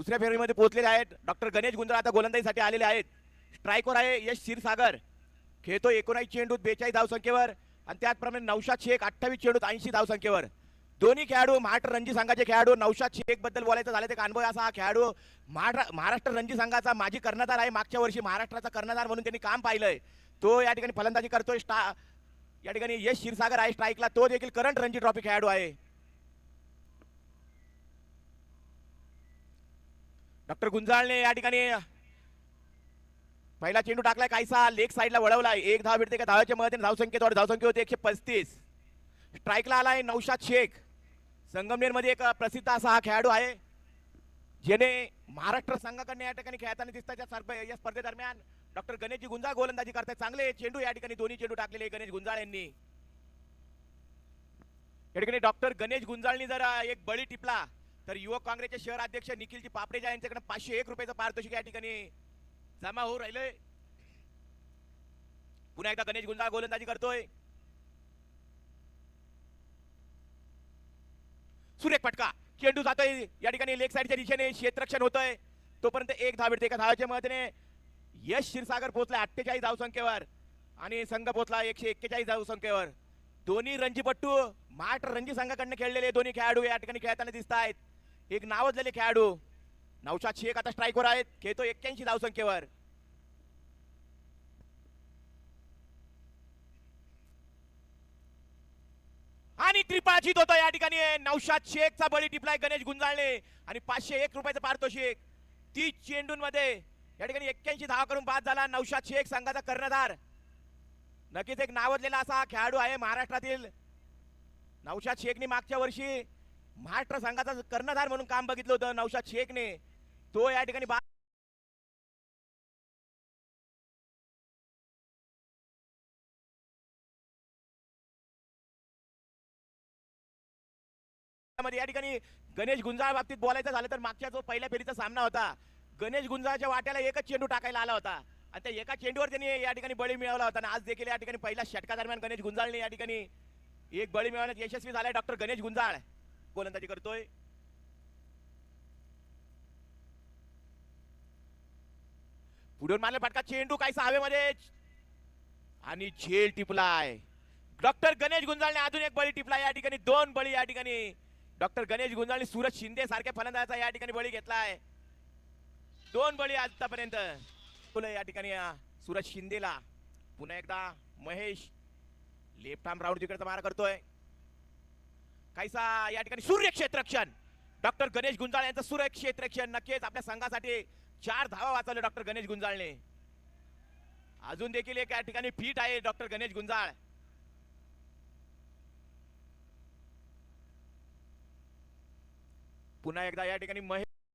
दुसऱ्या फेरीमध्ये पोहोचलेले आहेत. डॉक्टर गणेश गुंजळ आता गोलंदाजीसाठी आलेले आहेत. स्ट्राईकवर आहे यश क्षीरसागर. खेळतो एकोणावीस चेंडूत बेचाळीस धावसंख्येवर. आणि त्याचप्रमाणे नौशाद शेख अठ्ठावीस चेंडूत ऐंशी धावसंख्येवर. दोन्ही खेळाडू महाराष्ट्र रणजी संघाचे खेळाडू. नौशाद शेखबद्दल बोलायचं झालं तर अनुभव असा हा खेळाडू महारा- महाराष्ट्र रणजी संघाचा माजी कर्णधार आहे. मागच्या वर्षी महाराष्ट्राचा कर्णधार म्हणून त्यांनी काम पाहिलंय. तो या ठिकाणी फलंदाजी करतोय. स्टा या ठिकाणी यश क्षीरसागर आहे. स्ट्राईकला तो देखील करंट रणजी ट्रॉफी खेळाडू आहे. डॉक्टर गुंजाळने या ठिकाणी पहिला चेंडू टाकलाय काहीसा लेग साईडला वळवलाय. एक धाव भेटते का? धावाच्या मदतीने धावसंख्येत धावसंख्या होते एकशे पस्तीस. स्ट्राईकला आलाय नौशाद शेख. संगमनेरमध्ये एक प्रसिद्ध असा हा खेळाडू आहे ज्याने महाराष्ट्र संघाकडनं या ठिकाणी खेळताना दिसतात या स्पर्धे- या स्पर्धेदरम्यान. डॉक्टर गणेशजी गुंजाळ गोलंदाजी करतात चांगले चेंडू या ठिकाणी दोन्ही चेंडू टाकलेले गणेश गुंजाळ यांनी. या ठिकाणी डॉक्टर गणेश गुंजाळनी जर एक बळी टिपला तर युवक काँग्रेसचे शहर अध्यक्ष निखिलजी पापडेजा यांच्याकडे पाचशे एक रुपयाचं पारितोषिक या ठिकाणी जमा होऊ राहिलंय. पुन्हा एकदा गणेश गुंजाळ गोलंदाजी करतोय. सुरेख फटका. चेंडू जातोय. या ठिकाणी लेग साईडच्या दिशेने क्षेत्रक्षण होतंय. तोपर्यंत एक धाव भेटते एका धावाच्या मदतीने. यश क्षीरसागर पोहोचला अठ्ठेचाळीस धावसंख्येवर आणि संघ पोहोचला एकशे एक्केचाळीस धावसंख्येवर दोन्ही रणजीपट्टू महाराष्ट्र रणजी संघाकडनं खेळलेले दोन्ही खेळाडू या ठिकाणी खेळताना दिसत आहेत एक नावजलेले खेळाडू. नौशाद शेख आता स्ट्राईकवर आहेत. खेळतो एक्क्याऐंशी धावसंख्येवर. आणि त्रिपाचित होतो या ठिकाणी. नौशाद शेखचा बळी टिपलाय गणेश गुंजाळणे आणि पाचशे एक रुपयाचं पारितोषिक. तीस चेंडूंमध्ये या ठिकाणी एक्क्याऐंशी धावा करून बाद झाला. नौशाद शेख संघाचा कर्णधार. नक्कीच एक नावजलेला असा खेळाडू आहे महाराष्ट्रातील. नौशाद शेखने मागच्या वर्षी महाराष्ट्र संघाचा कर्णधार म्हणून काम बघितलं होतं नौशाद शेखने. तो या ठिकाणी बा- मध्ये या ठिकाणी गणेश गुंजाळ बाबतीत बोलायचं झालं तर मागच्या जो पहिल्या फेरीचा सामना होता गणेश गुंजाळच्या वाट्याला एकच चेंडू टाकायला आला होता. आणि त्या एका चेंडूवर त्यांनी या ठिकाणी बळी मिळवला होता. आणि आज देखील या ठिकाणी पहिल्या षटका दरम्यान गणेश गुंजाळने या ठिकाणी एक बळी मिळवण्यात यशस्वी झालाय डॉक्टर गणेश गुंजाळ. गोलंदाजी करतोय. पुढून मारला फटका चेंडू काय हवेमध्ये आणि झेल टिपलाय. डॉक्टर गणेश गुंजाळने अजून एक बळी टिपला या ठिकाणी दोन बळी या ठिकाणी. डॉक्टर गणेश गुंजाळने सूरज शिंदे सारख्या फलंदाजाचा या ठिकाणी बळी घेतलाय. दोन बळी आतापर्यंत. तुला या ठिकाणी सूरज शिंदेला. पुन्हा एकदा महेश. लेफ्ट आर्म राऊंड तिकडचा मारा करतोय. काहीसा या ठिकाणी सूर्य क्षेत्रक्षण डॉक्टर गणेश गुंजाळ यांचं सूर्य क्षेत्रक्षण नक्कीच आपल्या संघासाठी चार धावा वाचवले डॉक्टर गणेश गुंजाळने. अजून देखील एक या ठिकाणी फिट आहे डॉक्टर गणेश गुंजाळ. पुन्हा एकदा या ठिकाणी महेश